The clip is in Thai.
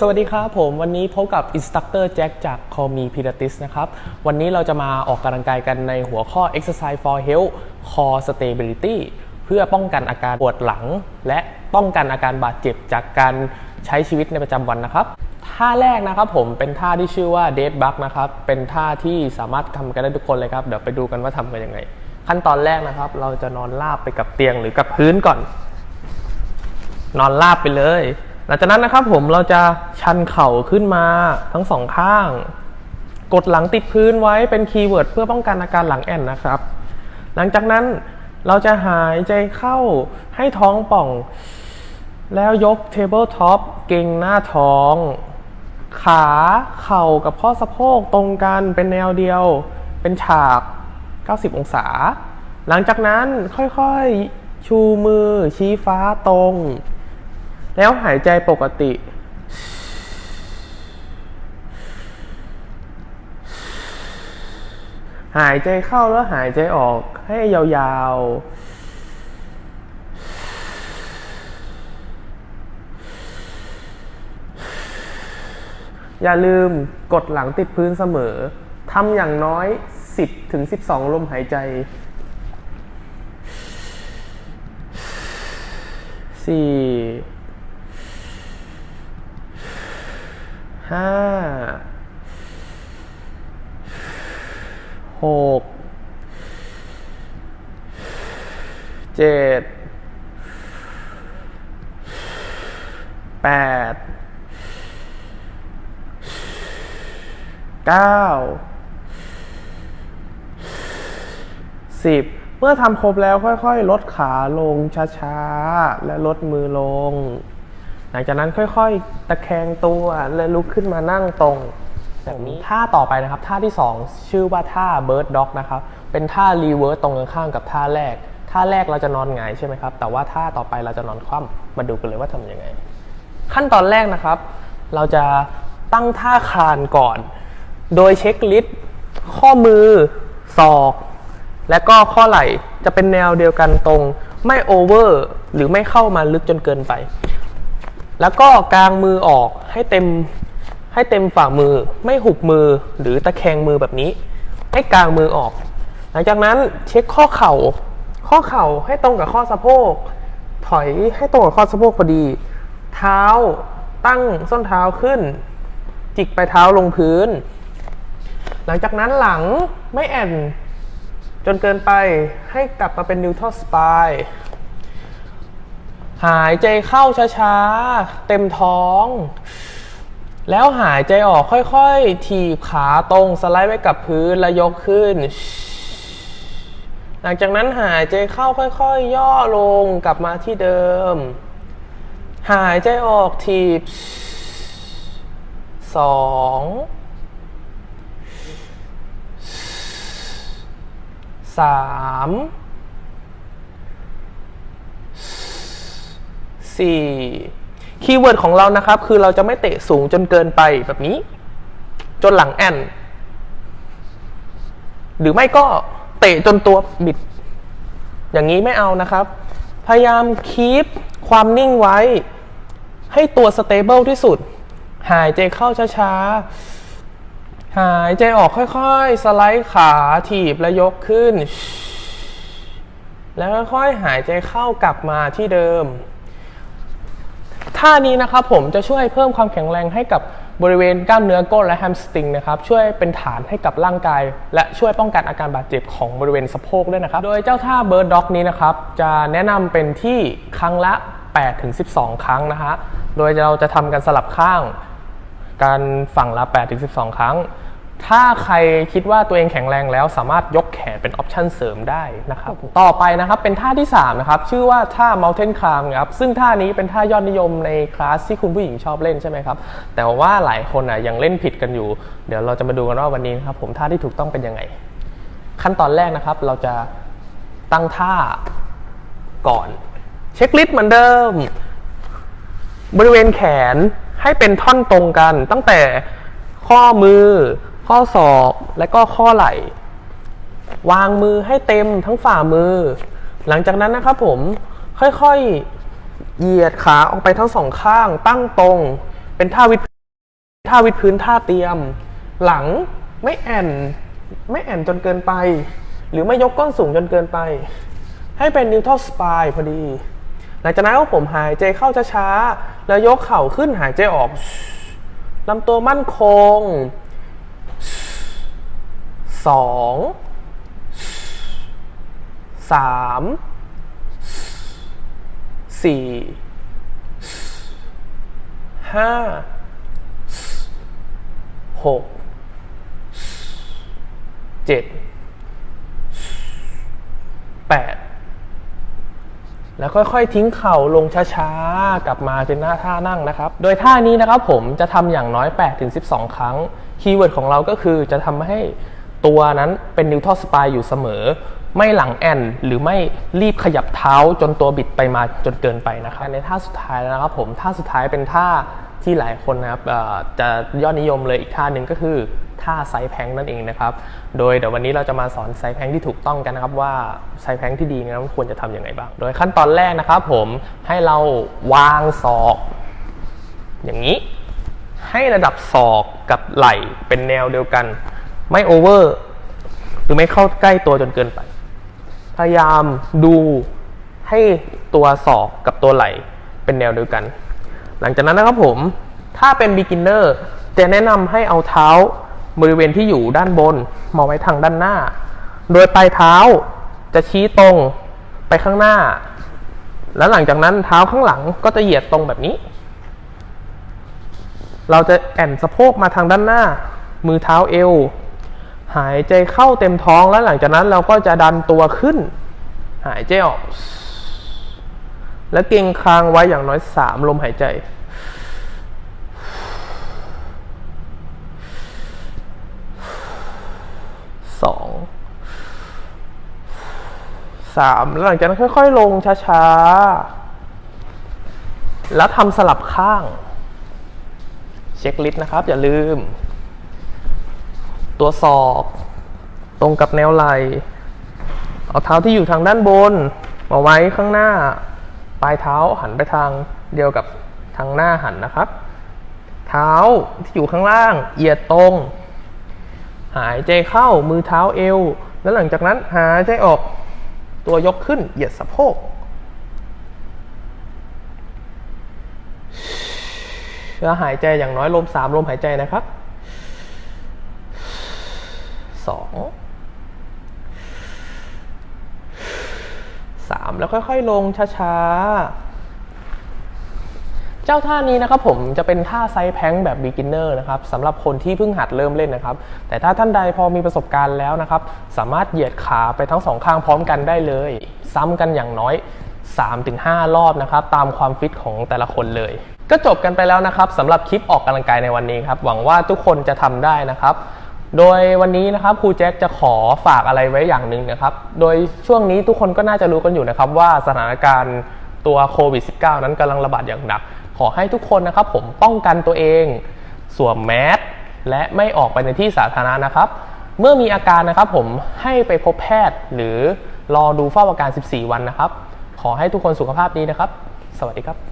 สวัสดีครับผมวันนี้พบกับ Instructor Jack จาก Call Me Pilates นะครับวันนี้เราจะมาออกกำลังกายกันในหัวข้อ Exercise for Health Core Stability เพื่อป้องกันอาการปวดหลัง และป้องกันอาการบาดเจ็บจากการใช้ชีวิตในประจำวันนะครับท่าแรกนะครับผมเป็นท่าที่ชื่อว่า Dead Bug นะครับเป็นท่าที่สามารถทำกันได้ทุกคนเลยครับเดี๋ยวไปดูกันว่าทำกันยังไง ขั้นตอนแรกนะครับ เราจะนอนราบไปกับเตียงหรือกับพื้นก่อน นอนราบไปเลย หลังจากนั้นนะครับผมเราจะชันเข่าขึ้นมาทั้งสองข้าง กดหลังติดพื้นไว้เป็นคีย์เวิร์ดเพื่อป้องกันอาการหลังแอนนะครับ หลังจากนั้นเราจะหายใจเข้าให้ท้องป่อง แล้วยกเทเบิลท็อปเก่งหน้าท้อง ขาเข่ากับข้อสะโพกตรงกันเป็นแนวเดียว เป็นฉาก 90 องศา หลังจากนั้นค่อยๆชูมือชี้ฟ้าตรง แล้วหายใจปกติ หายใจเข้าแล้วหายใจออกให้ยาวๆอย่าลืมกดหลังติดพื้นเสมอ ทำอย่างน้อย 10ถึง12 ลมหายใจสี่ ห้าหกเจ็ดแปดเก้าสิบเมื่อทำครบแล้วค่อยๆ ลดขาลงช้าๆ และลดมือลง หลังจากนั้นค่อยๆ ตะแคงตัวและลุกขึ้นมานั่งตรงแบบนี้ท่าต่อไปนะครับ ท่าที่ 2 ชื่อว่าท่า bird dog นะครับ เป็นท่า reverse ตรงกันข้ามกับท่าแรก ท่าแรกเราจะนอนหงายใช่ไหมครับ แต่ว่าท่าต่อไปเราจะนอนคว่ำมาดูกันเลยว่าทำยังไง ขั้นตอนแรกนะครับ เราจะตั้งท่าคานก่อน โดยเช็คลิสต์ข้อมือศอก และก็ข้อไหล่จะเป็นแนวเดียวกันตรง ไม่โอเวอร์หรือไม่เข้ามาลึกจนเกินไป แล้วก็กางมือออกให้เต็มให้เต็มฝ่ามือไม่หุบมือหรือตะแคงมือแบบนี้ ให้กางมือออก หลังจากนั้นเช็คข้อเข่า ข้อเข่าให้ตรงกับข้อสะโพก ถอยให้ตรงกับข้อสะโพกพอดี เท้าตั้งส้นเท้าขึ้น จิกไปลายเท้าลงพื้น หลังจากนั้นหลังไม่แอนจนเกินไปให้กลับมาเป็นนิวทรัลสปาย หายใจเข้าช้าๆ เต็มท้อง แล้วหายใจออกค่อยๆ ถีบขาตรงสไลด์ไว้กับพื้นแล้วยกขึ้น หลังจากนั้นหายใจเข้าค่อยๆ ย่อลงกลับมาที่เดิม หายใจออกถีบสองสาม สี่คีย์เวิร์ดของเรานะครับ คือเราจะไม่เตะสูงจนเกินไปแบบนี้ จนหลังแอนหรือไม่ก็เตะจนตัวบิด อย่างนี้ไม่เอานะครับ พยายามคีปความนิ่งไว้ ให้ตัวสเตเบิลที่สุด หายใจเข้าช้าๆ หายใจออกค่อยๆ สไลด์ขาถีบและยกขึ้น แล้วค่อยๆ หายใจเข้ากลับมาที่เดิม ท่านี้นะครับผมจะช่วยเพิ่มความแข็งแรงให้กับบริเวณกล้ามเนื้อก้นและแฮมสตริงนะครับช่วยเป็นฐานให้กับร่างกาย และช่วยป้องกันอาการบาดเจ็บของบริเวณสะโพกด้วยนะครับ โดยเจ้าท่าเบิร์ดด็อกนี้นะครับจะแนะนำเป็นที่ครั้งละ8ถึง12 ครั้งนะฮะโดยเราจะทำกันสลับข้าง การฝั่งละ8ถึง12 ครั้ง ถ้าใครคิดว่าตัวเองแข็งแรงแล้วสามารถยกแขนเป็นออปชันเสริมได้นะครับ ต่อไปนะครับเป็นท่าที่ 3 นะครับ ชื่อว่าท่า Mountain Climb ครับซึ่งท่านี้เป็นท่ายอดนิยมในคลาสที่คุณผู้หญิงชอบเล่นใช่ไหมครับ แต่ว่าหลายคนอะยังเล่นผิดกันอยู่ เดี๋ยวเราจะมาดูกันว่าวันนี้นะครับผมท่าที่ถูกต้องเป็นยังไง ขั้นตอนแรกนะครับเราจะตั้งท่าก่อน เช็คลิสต์เหมือนเดิม บริเวณแขนให้เป็นท่อนตรงกัน ตั้งแต่ข้อมือ ข้อศอกและก็ข้อไหล่ วางมือให้เต็มทั้งฝ่ามือ หลังจากนั้นนะครับผมค่อยๆเหยียดขาออกไปทั้งสองข้าง ตั้งตรง เป็นท่าวิดท่าวิดพื้นท่าเตรียม หลังไม่แอนไม่แอนจนเกินไป หรือไม่ยกก้นสูงจนเกินไป ให้เป็นนิวทรัลสปายพอดี หลังจากนั้นผมหายใจเข้าช้าๆแล้วยกเข่าขึ้นหายใจออกลำตัวมั่นคง สองสามสี่ห้าหกเจ็ดแปดแล้วค่อยๆ ทิ้งเข่าลงช้าๆ กลับมาเป็นหน้าท่านั่งนะครับ โดยท่านี้นะครับผมจะทำอย่างน้อย 8-12 ครั้ง คีย์เวิร์ดของเราก็คือจะทำให้ ตัวนั้นเป็นนิวทรัลสปายอยู่เสมอ ไม่หลังแอนหรือไม่รีบขยับเท้าจนตัวบิดไปมาจนเกินไปนะครับในท่าสุดท้ายแล้วนะครับผมท่าสุดท้ายเป็นท่าที่หลายคนนะครับจะยอดนิยมเลยอีกท่าหนึ่งก็คือท่าไซแพลงนั่นเองนะครับ โดยเดี๋ยววันนี้เราจะมาสอนไซแพลงที่ถูกต้องกันนะครับว่าไซแพลงที่ดีนั้นควรจะทำยังไงบ้าง โดยขั้นตอนแรกนะครับผมให้เราวางศอก อย่างนี้ ให้ระดับศอกกับไหล่เป็นแนวเดียวกัน ไม่โอเวอร์หรือไม่เข้าใกล้ตัวจนเกินไป พยายามดูให้ตัวศอกกับตัวไหล่เป็นแนวเดียวกัน หลังจากนั้นนะครับผม ถ้าเป็น beginner จะแนะนำให้เอาเท้าบริเวณที่อยู่ด้านบนมาไว้ทางด้านหน้า โดยปลายเท้าจะชี้ตรงไปข้างหน้า แล้วหลังจากนั้นเท้าข้างหลังก็จะเหยียดตรงแบบนี้ เราจะแอนสะโพกมาทางด้านหน้า มือเท้าเอว หายใจเข้าเต็มท้องแล้วหลังจากนั้นเราก็จะดันตัวขึ้น หายใจออก แล้วเก่งคางไว้อย่างน้อยสามลมหายใจ สองสามแล้วหลังจากนั้นค่อยๆ ลงช้าๆ แล้วทำสลับข้าง เช็คลิสต์นะครับ อย่าลืม ตัวศอก ตรงกับแนวไหลเอาเท้าที่อยู่ทางด้านบน มาไว้ข้างหน้า ปลายเท้าหันไปทางเดียวกับทางหน้าหันนะครับ เท้าที่อยู่ข้างล่างเหยียดตรง หายใจเข้ามือเท้าเอว แล้วหลังจากนั้นหายใจออก ตัวยกขึ้นเหยียดสะโพกแล้วหายใจอย่างน้อยลมสามลมหายใจนะครับ สองสามแล้วค่อยๆลงช้าๆ เจ้าท่านี้นะครับผมจะเป็นท่าไซส์แพงแบบ beginner นะครับสำหรับคนที่เพิ่งหัดเริ่มเล่นนะครับ แต่ถ้าท่านใดพอมีประสบการณ์แล้วนะครับ สามารถเหยียดขาไปทั้งสองข้างพร้อมกันได้เลย ซ้ำกันอย่างน้อย 3-5 รอบนะครับ ตามความฟิตของแต่ละคนเลย ก็จบกันไปแล้วนะครับสำหรับคลิปออกกำลังกายในวันนี้ครับ หวังว่าทุกคนจะทำได้นะครับ โดยวันนี้นะครับครูแจ็คจะขอฝากอะไรไว้อย่างหนึ่งนะครับ โดยช่วงนี้ทุกคนก็น่าจะรู้กันอยู่นะครับว่าสถานการณ์ตัวโควิด -19 นั้นกำลังระบาดอย่างหนัก ขอให้ทุกคนนะครับผมป้องกันตัวเอง สวมแมสและไม่ออกไปในที่สาธารณะนะครับ เมื่อมีอาการนะครับผมให้ไปพบแพทย์หรือรอดูเฝ้าอาการ 14 วันนะครับ ขอให้ทุกคนสุขภาพดีนะครับ สวัสดีครับ